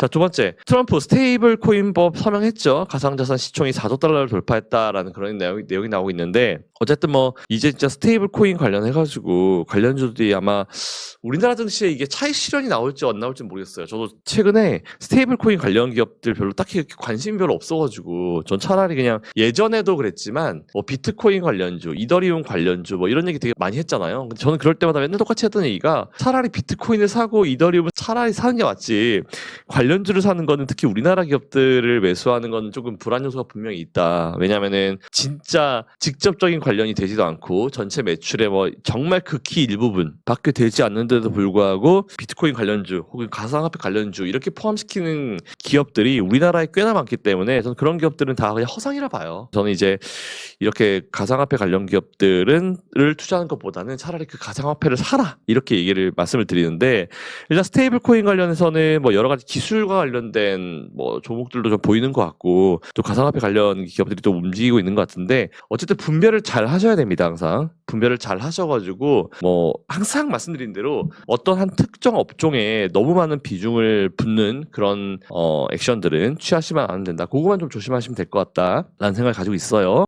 자, 두 번째. 트럼프 스테이블 코인법 서명했죠. 가상자산 시총이 4조 달러를 돌파했다라는 그런 내용, 내용이 나오고 있는데 어쨌든 뭐 이제 진짜 스테이블 코인 관련해 가지고 관련주들이 아마 우리나라 증시에 이게 차익 실현이 나올지 안 나올지 모르겠어요. 저도 최근에 스테이블 코인 관련 기업들 별로 딱히 관심이 별로 없어가지고 전 차라리 그냥 예전에도 그랬지만 뭐 비트코인 관련주, 이더리움 관련주 뭐 이런 얘기 되게 많이 했잖아요. 근데 저는 그럴 때마다 맨날 똑같이 했던 얘기가 차라리 비트코인을 사고 이더리움을 차라리 사는 게 맞지 관련주를 사는 거는 특히 우리나라 기업들을 매수하는 건 조금 불안 요소가 분명히 있다. 왜냐면은 진짜 직접적인 관련이 되지도 않고 전체 매출의 뭐 정말 극히 일부분 밖에 되지 않는데도 불구하고 비트코인 관련주 혹은 가상화폐 관련주 이렇게 포함시키는 기업들이 우리나라에 꽤나 많기 때문에 저는 그런 기업들은 다 그냥 허상이라 봐요. 저는 이제 이렇게 가상화폐 관련 기업들은 을 투자하는 것보다는 차라리 그 가상화폐를 사라 이렇게 얘기를 말씀을 드리는데 일단 스테이블 코인 관련해서는 뭐 여러 가지 기 술과 관련된 뭐 종목들도 좀 보이는 것 같고 또 가상화폐 관련 기업들이 또 움직이고 있는 것 같은데 어쨌든 분별을 잘 하셔야 됩니다 항상 분별을 잘 하셔가지고 뭐 항상 말씀드린 대로 어떤 한 특정 업종에 너무 많은 비중을 붓는 그런 어 액션들은 취하시면 안 된다 그거만 좀 조심하시면 될 것 같다라는 생각을 가지고 있어요.